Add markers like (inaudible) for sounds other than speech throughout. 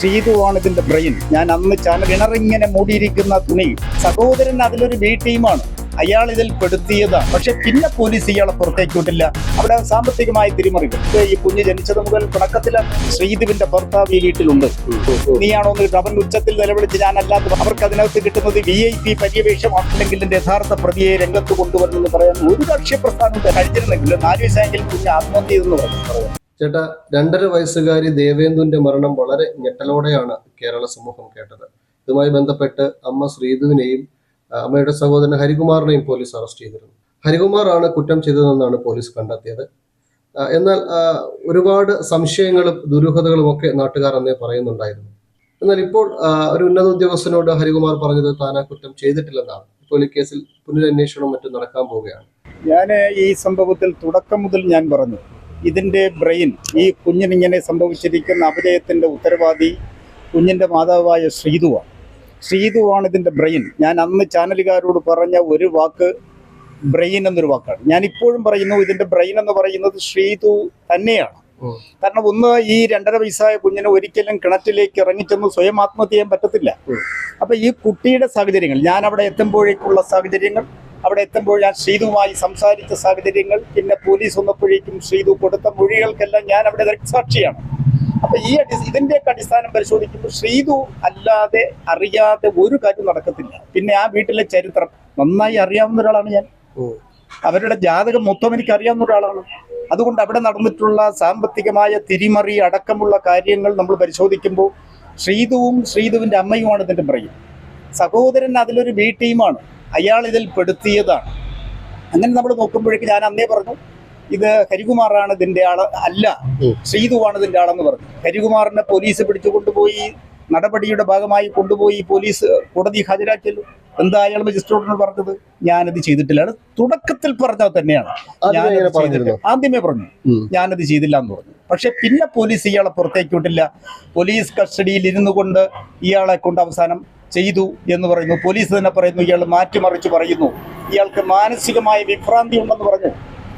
ശ്രീതുവാണ് ഇതിന്റെ ബ്രെയിൻ. ഞാൻ അന്ന് ചാനൽ കിണറിങ്ങനെ മൂടിയിരിക്കുന്ന തുണി സഹോദരൻ അതിലൊരു ബി ടീമാണ് അയാൾ ഇതിൽ പെടുത്തിയതാണ് പക്ഷെ പിന്നെ പോലീസ് ഇയാളെ പുറത്തേക്ക് വിട്ടില്ല. അവിടെ സാമ്പത്തികമായി തിരിമറികൾ ഈ കുഞ്ഞ് ജനിച്ചത് മുതൽ തുടക്കത്തിലാണ് ശ്രീതുവിന്റെ ഭർത്താവ് ഈ വീട്ടിലുണ്ട്. നീയാണോ എന്ന് അവൻ ഉച്ചത്തിൽ നിലവിളിച്ച് ഞാനല്ലാത്ത അവർക്ക് അതിനകത്ത് കിട്ടുന്നത് വി ഐ പി ഇതിന്റെ യഥാർത്ഥ പ്രതിയെ രംഗത്ത് കൊണ്ടുവരുമെന്ന് പറയാൻ ഒരു കക്ഷി പ്രസ്ഥാനം കഴിഞ്ഞിരുന്നെങ്കിലും നാല് വയസ്സായെങ്കിൽ കുഞ്ഞ് ആത്മഹത്യ എന്ന് പറഞ്ഞു. ചേട്ടാ രണ്ടര വയസ്സുകാരി ദേവേന്ദുവിന്റെ മരണം വളരെ ഞെട്ടലോടെയാണ് കേരള സമൂഹം കേട്ടത്. ഇതുമായി ബന്ധപ്പെട്ട് അമ്മ ശ്രീധുവിനെയും അമ്മയുടെ സഹോദരൻ ഹരികുമാറിനെയും പോലീസ് അറസ്റ്റ് ചെയ്തിരുന്നു. ഹരികുമാറാണ് കുറ്റം ചെയ്തതെന്നാണ് പോലീസ് കണ്ടെത്തിയത്. എന്നാൽ ഒരുപാട് സംശയങ്ങളും ദുരൂഹതകളും ഒക്കെ നാട്ടുകാർ അന്നേ പറയുന്നുണ്ടായിരുന്നു. എന്നാൽ ഇപ്പോൾ ഒരു ഉന്നത ഉദ്യോഗസ്ഥനോട് ഹരികുമാർ പറഞ്ഞത് താൻ ആ കുറ്റം ചെയ്തിട്ടില്ലെന്നാണ്. ഇപ്പോൾ ഈ കേസിൽ പുനരന്വേഷണം മറ്റും നടക്കാൻ പോവുകയാണ്. ഞാൻ ഈ സംഭവത്തിൽ തുടക്കം മുതൽ ഞാൻ പറഞ്ഞു. ഇതിന്റെ ബ്രെയിൻ ഈ കുഞ്ഞിനിങ്ങനെ സംഭവിച്ചിരിക്കുന്ന അപജയത്തിന്റെ ഉത്തരവാദി കുഞ്ഞിന്റെ മാതാവായ ശ്രീതുവാണ്. ശ്രീതുവാണ് ഇതിന്റെ ബ്രെയിൻ. ഞാൻ അന്ന് ചാനലുകാരോട് പറഞ്ഞ ഒരു വാക്ക് ബ്രെയിൻ എന്നൊരു വാക്കാണ്. ഞാൻ ഇപ്പോഴും പറയുന്നു ഇതിന്റെ ബ്രെയിൻ എന്ന് പറയുന്നത് ശ്രീതു തന്നെയാണ്. കാരണം ഒന്ന് ഈ രണ്ടര വയസ്സായ കുഞ്ഞിന് ഒരിക്കലും കിണറ്റിലേക്ക് ഇറങ്ങിച്ചെന്ന് സ്വയം ആത്മഹത്യ ചെയ്യാൻ പറ്റത്തില്ല. അപ്പൊ ഈ കുട്ടിയുടെ സാഹചര്യങ്ങൾ ഞാൻ അവിടെ എത്തുമ്പോഴേക്കുള്ള സാഹചര്യങ്ങൾ അവിടെ എത്തുമ്പോൾ ഞാൻ ശ്രീതുവുമായി സംസാരിച്ച സാഹചര്യങ്ങൾ പിന്നെ പോലീസ് വന്നപ്പോഴേക്കും ശ്രീതു കൊടുത്ത മൊഴികൾക്കെല്ലാം ഞാൻ അവിടെ ദൃക്സാക്ഷിയാണ് അപ്പൊ ഈ അടി- ഇതിന്റെയൊക്കെ അടിസ്ഥാനം പരിശോധിക്കുമ്പോൾ ശ്രീതു അല്ലാതെ അറിയാതെ ഒരു കാര്യം നടക്കത്തില്ല. പിന്നെ ആ വീട്ടിലെ ചരിത്രം. നന്നായി അറിയാവുന്ന ഒരാളാണ് ഞാൻ. അവരുടെ ജാതകം മൊത്തം എനിക്ക് അറിയാവുന്ന ഒരാളാണ്. അതുകൊണ്ട് അവിടെ നടന്നിട്ടുള്ള സാമ്പത്തികമായ തിരിമറി അടക്കമുള്ള കാര്യങ്ങൾ നമ്മൾ പരിശോധിക്കുമ്പോൾ ശ്രീതുവും ശ്രീതുവിന്റെ അമ്മയുമാണ് ഇതിന്റെ പറയും സഹോദരൻ അതിലൊരു ബി ടീമാണ് അയാൾ ഇതിൽ പെടുത്തിയതാണ്. അങ്ങനെ നമ്മൾ നോക്കുമ്പോഴേക്ക് ഞാൻ അന്നേ പറഞ്ഞു ഇത് ഹരികുമാറാണ് ഇതിന്റെ ആൾ അല്ല. ശ്രീതുവാണ് ഇതിന്റെ ആളെന്ന് പറഞ്ഞു. ഹരികുമാറിനെ പോലീസ് പിടിച്ചു കൊണ്ടുപോയി നടപടിയുടെ ഭാഗമായി കൊണ്ടുപോയി പോലീസ് കോടതി ഹാജരാക്കിയല്ലോ. എന്താ അയാൾ മജിസ്ട്രേറ്റിനോട് പറഞ്ഞത്? ഞാനത് ചെയ്തിട്ടില്ല. അത് തുടക്കത്തിൽ പറഞ്ഞത് തന്നെയാണ്. ഞാൻ ആദ്യമേ പറഞ്ഞു. ഞാനത് ചെയ്തില്ല എന്ന് പറഞ്ഞു. പക്ഷെ പിന്നെ പോലീസ് ഇയാളെ പുറത്തേക്ക് വിട്ടില്ല. പോലീസ് കസ്റ്റഡിയിൽ ഇരുന്നു കൊണ്ട് ഇയാളെ കൊണ്ട് അവസാനം ചെയ്തു എന്ന് പറയുന്നു. പോലീസ് തന്നെ പറയുന്നു ഇയാൾ മാറ്റിമറിച്ച് പറയുന്നു. ഇയാൾക്ക് മാനസികമായ വിഭ്രാന്തി ഉണ്ടെന്ന് പറഞ്ഞു.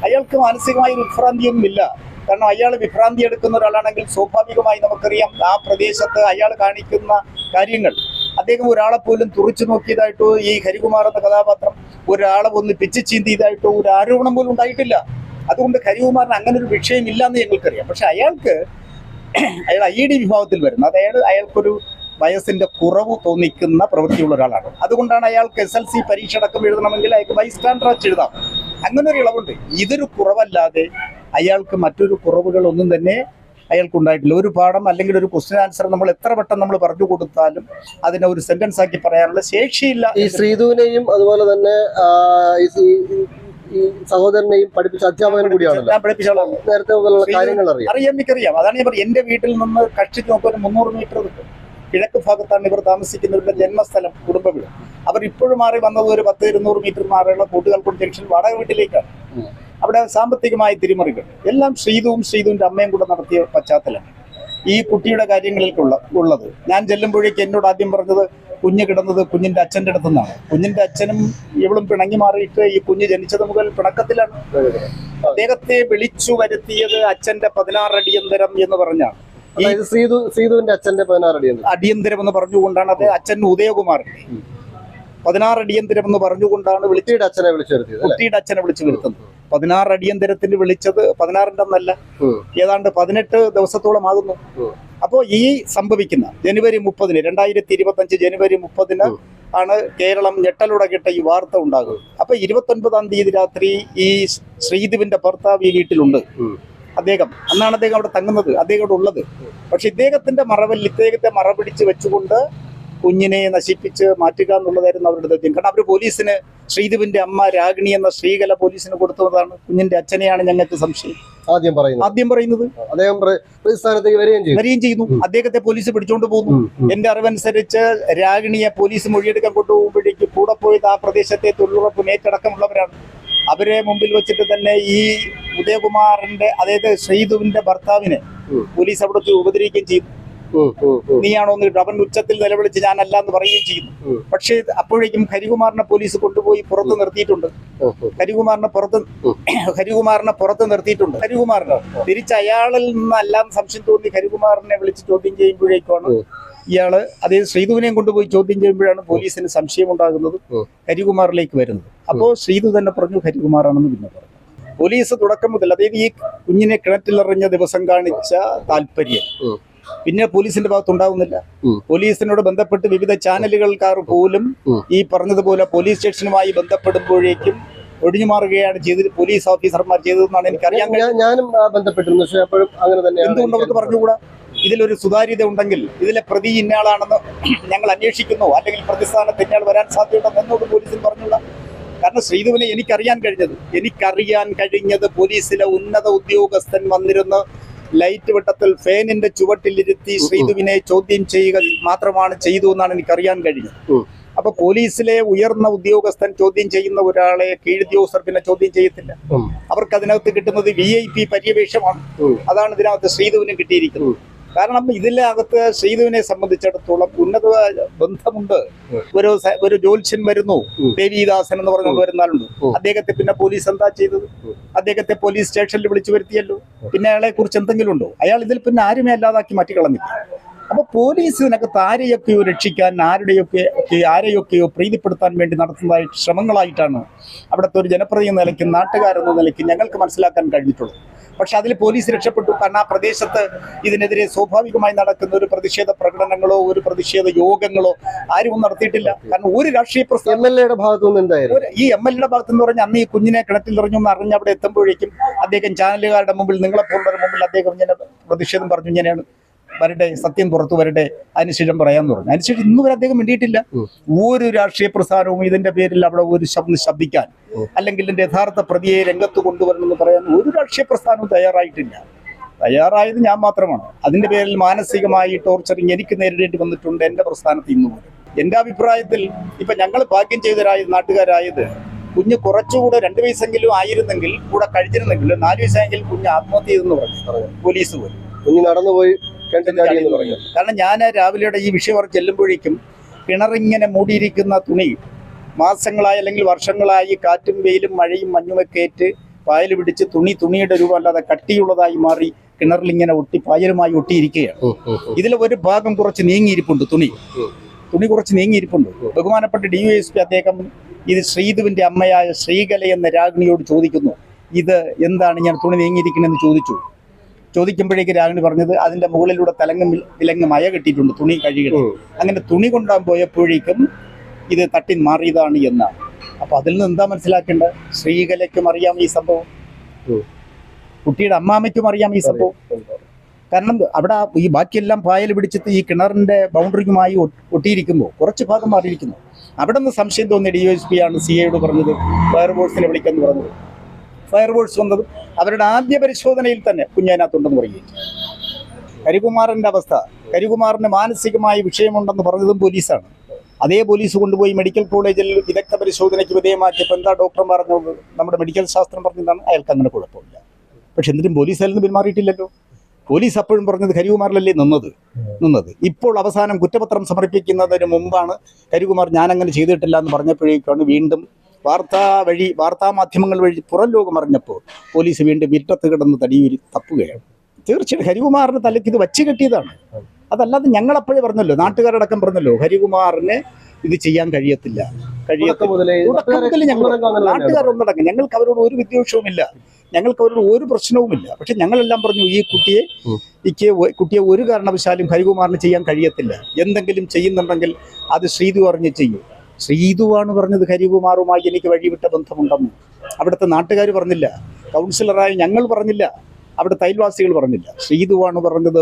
അയാൾക്ക് മാനസികമായ വിഭ്രാന്തിയൊന്നും ഇല്ല കാരണം അയാൾ വിഭ്രാന്തി എടുക്കുന്ന ഒരാളാണെങ്കിൽ സ്വാഭാവികമായി നമുക്കറിയാം ആ പ്രദേശത്ത് അയാൾ കാണിക്കുന്ന കാര്യങ്ങൾ. അദ്ദേഹം ഒരാളെ പോലും തുറച്ചു നോക്കിയതായിട്ടോ ഈ ഹരികുമാർ എന്ന കഥാപാത്രം ഒരാളെ ഒന്ന് പിച്ച് ചീന്തിയതായിട്ടോ ഒരു ആരോപണം പോലും ഉണ്ടായിട്ടില്ല. അതുകൊണ്ട് ഹരികുമാറിന് അങ്ങനെ ഒരു വിഷയമില്ല എന്ന് ഞങ്ങൾക്കറിയാം. പക്ഷെ അയാൾക്ക് അയാൾ ഐ ഡി വിഭാഗത്തിൽ വരുന്നു. അതായത് അയാൾക്കൊരു വയസ്സിന്റെ കുറവ് തോന്നിക്കുന്ന പ്രവൃത്തിയുള്ള ഒരാളാണ്. അതുകൊണ്ടാണ് അയാൾക്ക് എസ് എൽ സി പരീക്ഷ അടക്കം എഴുതണമെങ്കിൽ അയാൾക്ക് ബൈ സ്റ്റാൻഡേർഡ് എഴുതാം. അങ്ങനെ ഒരു ഇളവുണ്ട്. ഇതൊരു കുറവല്ലാതെ അയാൾക്ക് മറ്റൊരു കുറവുകളൊന്നും തന്നെ അയാൾക്ക് ഉണ്ടായിട്ടില്ല ഒരു പാഠം അല്ലെങ്കിൽ ഒരു ക്വസ്റ്റ്യൻ ആൻസർ നമ്മൾ എത്ര വട്ടം നമ്മൾ പറഞ്ഞു കൊടുത്താലും അതിനെ ഒരു സെന്റൻസ് ആക്കി പറയാനുള്ള ശേഷിയില്ല ഈ ശ്രീധുവിനെയും അതുപോലെ തന്നെ ഈ സഹോദരനെയും പഠിപ്പിച്ച അധ്യാപകൻ കൂടിയാണ് ഞാൻ പഠിപ്പിച്ചോളാം നേരത്തെ മുതലുള്ള കാര്യങ്ങൾ അറിയാം അറിയാം എനിക്കറിയാം. അതാണ് ഞാൻ പറയുന്നത് എന്റെ വീട്ടിൽ നിന്ന് കക്ഷി നോക്കാൻ മുന്നൂറ് മീറ്റർ കിട്ടും കിഴക്ക് ഭാഗത്താണ് ഇവർ താമസിക്കുന്നവരുടെ ജന്മസ്ഥലം കുടുംബ വീട് അവർ ഇപ്പോഴും മാറി വന്നത് ഒരു പത്ത് ഇരുന്നൂറ് മീറ്റർ മാറിയുള്ള കൂട്ടുകാൽക്കുടി ജംഗ്ഷൻ വാടക വീട്ടിലേക്കാണ്. അവിടെ സാമ്പത്തികമായ തിരിമറികൾ. എല്ലാം ശ്രീതുവും ശ്രീതുവിന്റെ അമ്മയും കൂടെ നടത്തിയ പശ്ചാത്തലം. ഈ കുട്ടിയുടെ കാര്യങ്ങളിലേക്കുള്ള ഉള്ളത്. ഞാൻ ചെല്ലുമ്പോഴേക്ക് എന്നോട് ആദ്യം പറഞ്ഞത് കുഞ്ഞ് കിടന്നത് കുഞ്ഞിന്റെ അടുത്തു നിന്നാണ് കുഞ്ഞിന്റെ അച്ഛനും ഇവളും പിണങ്ങി മാറിയിട്ട് ഈ കുഞ്ഞ് ജനിച്ചത് മുതൽ പിണക്കത്തിലാണ്. അദ്ദേഹത്തെ വിളിച്ചു വരുത്തിയത് അച്ഛന്റെ പതിനാറടിയന്തരം എന്ന് പറഞ്ഞാണ്. അതായത് ശ്രീധു ശ്രീധുവിന്റെ അച്ഛന്റെ പതിനാറ് അടിയുണ്ട് അടിയന്തരം. എന്ന് പറഞ്ഞുകൊണ്ടാണ് അത് അച്ഛൻ ഉദയകുമാർ. പതിനാറ് അടിയന്തരം എന്ന് പറഞ്ഞുകൊണ്ടാണ് വിളിച്ച് കുട്ടിയുടെ അച്ഛനെ വിളിച്ചു വരുത്തിയത് കുട്ടിയുടെ അച്ഛനെ വിളിച്ചു വരുത്തുന്നത്. പതിനാറ് അടിയന്തരത്തിന് വിളിച്ചത് ഉം. ഏതാണ്ട് പതിനെട്ട് ദിവസത്തോളം ആകുന്നു. അപ്പോ അപ്പോൾ ഈ സംഭവിക്കുന്ന ജനുവരി മുപ്പതിന് രണ്ടായിരത്തി ഇരുപത്തി അഞ്ച് ജനുവരി മുപ്പതിന്. ആണ് കേരളം ഞെട്ടലുടകിട്ട ഈ വാർത്ത ഉണ്ടാകുന്നത്. അപ്പൊ ഇരുപത്തൊൻപതാം തീയതി രാത്രി ഈ ശ്രീധുവിന്റെ ഭർത്താവ് ഈ വീട്ടിലുണ്ട്. അദ്ദേഹം. അന്നാണ് അദ്ദേഹം അവിടെ തങ്ങുന്നത്. അദ്ദേഹം അവിടെ ഉള്ളത്. പക്ഷെ ഇദ്ദേഹത്തിന്റെ മറവിൽ ഇദ്ദേഹത്തെ മറപിടിച്ച് വെച്ചുകൊണ്ട് കുഞ്ഞിനെ നശിപ്പിച്ച് മാറ്റുക എന്നുള്ളതായിരുന്നു അവരുടെ ദൗത്യം. കാരണം അവർ പോലീസിന് ശ്രീധുവിന്റെ അമ്മ രാഗിണി എന്ന ശ്രീകല പോലീസിന് കൊടുത്തതാണ് കുഞ്ഞിന്റെ അച്ഛനെയാണ് ഞങ്ങൾക്ക് സംശയം. ആദ്യം പറയുന്നത്. ആദ്യം പറയുന്നത് അദ്ദേഹം പ്രതിസ്ഥാനത്തേക്ക് വരികയും ചെയ്തു. വരികയും ചെയ്യുന്നു. അദ്ദേഹത്തെ പോലീസ് പിടിച്ചോണ്ട് പോകുന്നു. എന്റെ അറിവനുസരിച്ച് രാഗിണിയെ പോലീസ് മൊഴിയെടുക്കാൻ കൊണ്ടുപോകുമ്പോഴേക്ക് കൂടെ പോയത് ആ പ്രദേശത്തെ തൊഴിലുറപ്പ് നേറ്റടക്കമുള്ളവരാണ് അവരെ മുമ്പിൽ വെച്ചിട്ട് തന്നെ ഈ ഉദയകുമാറിന്റെ അതായത് ഷെയ്ദുവിന്റെ ഭർത്താവിനെ പോലീസ് അവിടെ ഉപദ്രവിക്കുകയും ചെയ്തു. നീയാണോ എന്ന് അവൻ ഉച്ചത്തിൽ നിലവിളിച്ച് ഞാനല്ല എന്ന് പറയുകയും ചെയ്യുന്നു. പക്ഷേ അപ്പോഴേക്കും ഹരികുമാറിനെ പോലീസ് കൊണ്ടുപോയി പുറത്ത് നിർത്തിയിട്ടുണ്ട്. ഹരികുമാറിനെ പുറത്ത് (clears throat) ഹരികുമാറിനെ പുറത്ത് നിർത്തിയിട്ടുണ്ട്. ഹരികുമാറിനെ? തിരിച്ച് അയാളിൽ നിന്നെല്ലാം സംശയം തോന്നി ഹരികുമാറിനെ വിളിച്ച് ചോദ്യം ചെയ്യുമ്പോഴേക്കാണ് ഉം. ഇയാൾ അതേ ശ്രീധുവിനെയും കൊണ്ടുപോയി ചോദ്യം ചെയ്യുമ്പോഴാണ് പോലീസിന് സംശയം ഉണ്ടാകുന്നത്. ഹരികുമാറിലേക്ക് വരുന്നത്. അപ്പോൾ ശ്രീധു തന്നെ പറഞ്ഞു ഹരികുമാറാണെന്ന് പിന്നെ പറഞ്ഞു. പോലീസ് തുടക്കം മുതൽ അതായത് ഈ കുഞ്ഞിനെ കിണറ്റിലെറിഞ്ഞ ദിവസം കാണിച്ച താല്പര്യം. പിന്നെ പോലീസിന്റെ ഭാഗത്ത് ഉണ്ടാവുന്നില്ല പോലീസിനോട് ബന്ധപ്പെട്ട് വിവിധ ചാനലുകൾക്കാർ പോലും ഈ പറഞ്ഞതുപോലെ പോലീസ് സ്റ്റേഷനുമായി ബന്ധപ്പെടുമ്പോഴേക്കും ഒഴിഞ്ഞു മാറുകയാണ് ചെയ്തത് പോലീസ് ഓഫീസർമാർ ചെയ്തതെന്നാണ് എനിക്കറിയാം ഞാനും ബന്ധപ്പെട്ടിരുന്നു പക്ഷെ അപ്പോഴും അങ്ങനെ തന്നെ എന്തുകൊണ്ട് പറഞ്ഞുകൂടാ? ഇതിലൊരു സുതാര്യത ഉണ്ടെങ്കിൽ ഇതിലെ പ്രതി ഇന്നയാളാണെന്ന് ഞങ്ങൾ അന്വേഷിക്കുന്നു. അല്ലെങ്കിൽ പ്രതിസ്ഥാനത്ത് ഇന്നയാൾ വരാൻ സാധ്യതയുണ്ടെന്ന് എന്നോട് പോലീസിൽ പറഞ്ഞുള്ള കാരണം ശ്രീധുവിനെ എനിക്കറിയാൻ കഴിഞ്ഞത്. എനിക്കറിയാൻ കഴിഞ്ഞത് പോലീസിലെ ഉന്നത ഉദ്യോഗസ്ഥൻ വന്നിരുന്ന് ലൈറ്റ് വെട്ടത്തിൽ ഫാനിന്റെ ചുവട്ടിലിരുത്തി ശ്രീധുവിനെ ചോദ്യം ചെയ്യുക മാത്രമാണ് ചെയ്തു എന്നാണ് എനിക്കറിയാൻ കഴിഞ്ഞത്. അപ്പൊ പോലീസിലെ ഉയർന്ന ഉദ്യോഗസ്ഥൻ ചോദ്യം ചെയ്യുന്ന ഒരാളെ കീഴുദ്യോഗസ്ഥർ പിന്നെ ചോദ്യം ചെയ്യത്തില്ല. അവർക്ക് അതിനകത്ത് കിട്ടുന്നത് വി ഐ പി പര്യവേഷമാണ് അതാണ് ഇതിനകത്ത് ശ്രീധുവിനും കിട്ടിയിരിക്കുന്നത്. കാരണം ഇതിനകത്ത് ശ്രീധുവിനെ സംബന്ധിച്ചിടത്തോളം ഉന്നത ബന്ധമുണ്ട്. ഒരു ഒരു ജ്യോത്സ്യൻ വരുന്നു ദേവീദാസൻ എന്ന് പറഞ്ഞുകൊണ്ട് വരുന്നാലുണ്ട് അദ്ദേഹത്തെ പിന്നെ പോലീസ് എന്താ ചെയ്തത്? അദ്ദേഹത്തെ പോലീസ് സ്റ്റേഷനിൽ വിളിച്ചു വരുത്തിയല്ലോ. പിന്നെ അയാളെ കുറിച്ച് എന്തെങ്കിലും ഉണ്ടോ? അയാൾ ഇതിൽ പിന്നെ ആരുമേ അല്ലാതാക്കി മാറ്റിക്കളഞ്ഞില്ല അപ്പൊ പോലീസ് ഇതിനകത്ത് ആരെയൊക്കെയോ രക്ഷിക്കാൻ ആരുടെയൊക്കെ ആരെയൊക്കെയോ പ്രീതിപ്പെടുത്താൻ വേണ്ടി നടത്തുന്നതായിട്ട് ശ്രമങ്ങളായിട്ടാണ് അവിടുത്തെ ഒരു ജനപ്രതിനിധി നിലയ്ക്ക് നാട്ടുകാരെന്ന നിലയ്ക്ക് ഞങ്ങൾക്ക് മനസ്സിലാക്കാൻ കഴിഞ്ഞിട്ടുള്ളത്. പക്ഷെ അതിൽ പോലീസ് രക്ഷപ്പെട്ടു. കാരണം ആ പ്രദേശത്ത് ഇതിനെതിരെ സ്വാഭാവികമായി നടക്കുന്ന ഒരു പ്രതിഷേധ പ്രകടനങ്ങളോ ഒരു പ്രതിഷേധ യോഗങ്ങളോ ആരും നടത്തിയിട്ടില്ല. കാരണം ഒരു രാഷ്ട്രീയ പ്രസ്ഥാനം എം എൽ എയുടെ ഈ എം എൽ എയുടെ ഭാഗത്ത് എന്ന് പറഞ്ഞാൽ അന്ന് ഈ കുഞ്ഞിനെ കിണറ്റിൽ എറിഞ്ഞു എന്ന് അറിഞ്ഞ് അവിടെ എത്തുമ്പോഴേക്കും അദ്ദേഹം ചാനലുകാരുടെ മുമ്പിൽ നിങ്ങളെ നിങ്ങളെപ്പോലുള്ളവരുടെ മുമ്പിൽ അദ്ദേഹം ഇങ്ങനെ പ്രതിഷേധം പറഞ്ഞു ഇങ്ങനെയാണ് വരട്ടെ സത്യം പുറത്തു വരട്ടെ അതിനുശേഷം പറയാന്ന് പറഞ്ഞു അതിനുശേഷം ഇന്ന് വരെ അദ്ദേഹം വേണ്ടിയിട്ടില്ല ഒരു രാഷ്ട്രീയ പ്രസ്ഥാനവും ഇതിന്റെ പേരിൽ അവിടെ ഒരു ശബ്ദം ശബ്ദിക്കാൻ. അല്ലെങ്കിൽ ഇതിന്റെ യഥാർത്ഥ പ്രതിയെ രംഗത്ത് കൊണ്ടുവരണമെന്ന് പറയാൻ ഒരു രാഷ്ട്രീയ പ്രസ്ഥാനവും തയ്യാറായിട്ടില്ല. തയ്യാറായത് ഞാൻ മാത്രമാണ്. അതിന്റെ പേരിൽ മാനസികമായി ടോർച്ചറിങ് എനിക്ക് നേരിടേണ്ടി വന്നിട്ടുണ്ട് എന്റെ പ്രസ്ഥാനത്ത് ഇന്നു പോലും എന്റെ അഭിപ്രായത്തിൽ ഇപ്പൊ ഞങ്ങൾ ഭാഗ്യം ചെയ്തരായത് നാട്ടുകാരായത് കുഞ്ഞ് കുറച്ചുകൂടെ രണ്ട് വയസ്സെങ്കിലും ആയിരുന്നെങ്കിൽ കൂടെ കഴിഞ്ഞിരുന്നെങ്കിൽ നാല് വയസ്സായെങ്കിൽ കുഞ്ഞ് ആത്മഹത്യ ചെയ്തെന്ന് പറഞ്ഞു. പോലീസ് പോലും. കുഞ്ഞ് നടന്നുപോയി. എന്ന് കാരണം ഞാൻ രാവിലെയുടെ ഈ വിഷയം അവർ ചെല്ലുമ്പോഴേക്കും കിണറിങ്ങനെ മൂടിയിരിക്കുന്ന തുണി മാസങ്ങളായി അല്ലെങ്കിൽ വർഷങ്ങളായി കാറ്റും വെയിലും മഴയും മഞ്ഞുമൊക്കെ ഏറ്റ് പായൽ പിടിച്ച് തുണി തുണിയുടെ രൂപം അല്ലാതെ കട്ടിയുള്ളതായി മാറി കിണറിൽ ഇങ്ങനെ ഒട്ടി പായലുമായി ഒട്ടിയിരിക്കുകയാണ്. ഇതിൽ ഒരു ഭാഗം കുറച്ച് നീങ്ങിയിരിപ്പുണ്ട് തുണി. തുണി കുറച്ച് നീങ്ങിയിരിപ്പുണ്ട്. ബഹുമാനപ്പെട്ട ഡി യു എസ് പി അദ്ദേഹം ഇത് ശ്രീധുവിന്റെ അമ്മയായ ശ്രീകല എന്ന രാഗിണിയോട് ചോദിക്കുന്നു. ഇത് എന്താണ് ഞാൻ തുണി നീങ്ങിയിരിക്കണമെന്ന് ചോദിച്ചു. ചോദിക്കുമ്പോഴേക്ക് രാഗിണി പറഞ്ഞത് അതിന്റെ മുകളിലൂടെ തലങ്ങും വിലങ്ങും മയ കെട്ടിയിട്ടുണ്ട് തുണി കഴുകി അങ്ങനെ തുണി കൊണ്ടാൻ പോയപ്പോഴേക്കും ഇത് തട്ടി മാറിയതാണ് എന്നാണ്. അപ്പൊ അതിൽ നിന്ന് എന്താ മനസ്സിലാക്കേണ്ടത്? ശ്രീകലയ്ക്കും അറിയാം ഈ സംഭവം. കുട്ടിയുടെ അമ്മാമയ്ക്കും അറിയാം ഈ സംഭവം. കാരണം അവിടെ ഈ ബാക്കിയെല്ലാം പായൽ പിടിച്ചിട്ട് ഈ കിണറിന്റെ ബൗണ്ടറിക്കുമായി ഒട്ടിയിരിക്കുമ്പോൾ കുറച്ച് ഭാഗം മാറിയിരിക്കുന്നു. അവിടെ നിന്ന് സംശയം തോന്നിയ ഡി എസ് പി ആണ് സി എയോട് പറഞ്ഞത് ഫയർഫോഴ്സിനെ വിളിക്കാന്ന് പറഞ്ഞത്. ഫയർഫോഴ്സ് വന്നതും അവരുടെ ആദ്യ പരിശോധനയിൽ തന്നെ കുഞ്ഞതിനകത്തുണ്ടെന്ന് പറയുകയും കരികുമാറിന്റെ അവസ്ഥ കരികുമാറിന് മാനസികമായ വിഷയമുണ്ടെന്ന് പറഞ്ഞതും പോലീസാണ്. അതേ പോലീസ് കൊണ്ടുപോയി മെഡിക്കൽ കോളേജിൽ വിദഗ്ധ പരിശോധനയ്ക്ക് വിധേയമാക്കിയപ്പോൾ എന്താ ഡോക്ടർ പറഞ്ഞത്? നമ്മുടെ മെഡിക്കൽ ശാസ്ത്രം പറഞ്ഞതാണ് അയാൾക്ക് അങ്ങനെ കുഴപ്പമില്ല. പക്ഷെ എന്നിട്ടും പോലീസ് അതിൽ നിന്ന് പിന്മാറിയിട്ടില്ലല്ലോ. പോലീസ് അപ്പോഴും പറഞ്ഞത് കരികുമാറിലല്ലേ നിന്നത്? നിന്നത്. ഇപ്പോൾ അവസാനം കുറ്റപത്രം സമർപ്പിക്കുന്നതിന് മുമ്പാണ് കരികുമാർ ഞാനങ്ങനെ ചെയ്തിട്ടില്ല എന്ന് പറഞ്ഞപ്പോഴേക്കാണ് വീണ്ടും വാർത്താ വഴി വാർത്താ മാധ്യമങ്ങൾ വഴി പുറം ലോകം അറിഞ്ഞപ്പോൾ പോലീസ് വീണ്ടും വിറ്റത്ത് കിടന്ന് തടിയൂരി തപ്പുകയാണ്. തീർച്ചയായിട്ടും ഹരികുമാറിന് തലയ്ക്ക് ഇത് വച്ച് കെട്ടിയതാണ്. അതല്ലാതെ ഞങ്ങളപ്പോഴേ പറഞ്ഞല്ലോ നാട്ടുകാരടക്കം പറഞ്ഞല്ലോ ഹരികുമാറിന് ഇത് ചെയ്യാൻ കഴിയത്തില്ല. കഴിയത്തില്ല. ഞങ്ങൾ. നാട്ടുകാർ ഒന്നടങ്കം ഞങ്ങൾക്ക് അവരോട് ഒരു വിദ്വേഷവുമില്ല. ഞങ്ങൾക്ക് അവരോട് ഒരു പ്രശ്നവുമില്ല. പക്ഷെ ഞങ്ങളെല്ലാം പറഞ്ഞു ഈ കുട്ടിയെ. ഇക്ക് കുട്ടിയെ ഒരു കാരണവശാലും ഹരികുമാറിന് ചെയ്യാൻ കഴിയത്തില്ല. എന്തെങ്കിലും ചെയ്യുന്നുണ്ടെങ്കിൽ അത് ശ്രീതു അറിഞ്ഞ് ചെയ്യും. ശ്രീതുവാണ് പറഞ്ഞത് ഹരികുമാറുമായി എനിക്ക് വഴിവിട്ട ബന്ധമുണ്ടെന്ന്. അവിടുത്തെ നാട്ടുകാർ പറഞ്ഞില്ല. കൗൺസിലറായ ഞങ്ങൾ പറഞ്ഞില്ല. അവിടുത്തെ തൈൽവാസികൾ പറഞ്ഞില്ല. ശ്രീതുവാണ് പറഞ്ഞത്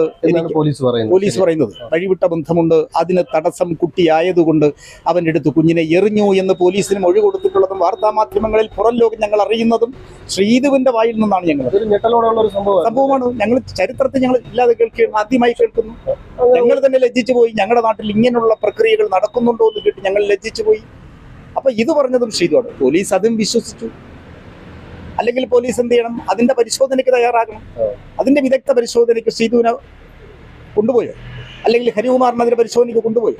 പോലീസ് പറയുന്നത്. പോലീസ് പറയുന്നത്. വഴിവിട്ട ബന്ധമുണ്ട്. അതിന് തടസ്സം കുട്ടിയായതുകൊണ്ട് അവന്റെ അടുത്ത് കുഞ്ഞിനെ എറിഞ്ഞു എന്ന് പോലീസിന് മൊഴി കൊടുത്തിട്ടുള്ളതും വാർത്താ മാധ്യമങ്ങളിൽ പുറം ലോകം ഞങ്ങൾ അറിയുന്നതും ശ്രീതുവിന്റെ വായിൽ നിന്നാണ് ഞങ്ങൾ സംഭവമാണ്. ഞങ്ങൾ ചരിത്രത്തിൽ ഞങ്ങൾ ഇല്ലാതെ കേൾക്കുകയാണ് ആദ്യമായി കേൾക്കുന്നു. ഞങ്ങൾ തന്നെ ലജ്ജിച്ചു പോയി. ഞങ്ങളുടെ നാട്ടിൽ ഇങ്ങനെയുള്ള പ്രക്രിയകൾ നടക്കുന്നുണ്ടോ എന്ന് കേട്ട് ഞങ്ങൾ ലജ്ജിച്ചു പോയി. അപ്പൊ ഇത് പറഞ്ഞതും ശ്രീതുവാണ്. പോലീസ് അതും വിശ്വസിച്ചു. അല്ലെങ്കിൽ പോലീസ് എന്ത് ചെയ്യണം? അതിന്റെ പരിശോധനയ്ക്ക് തയ്യാറാകണം. അതിന്റെ വിദഗ്ധ പരിശോധനയ്ക്ക് സീതുവിനെ കൊണ്ടുപോയോ? അല്ലെങ്കിൽ ഹരികുമാറിനെതിരെ പരിശോധനയ്ക്ക് കൊണ്ടുപോയി?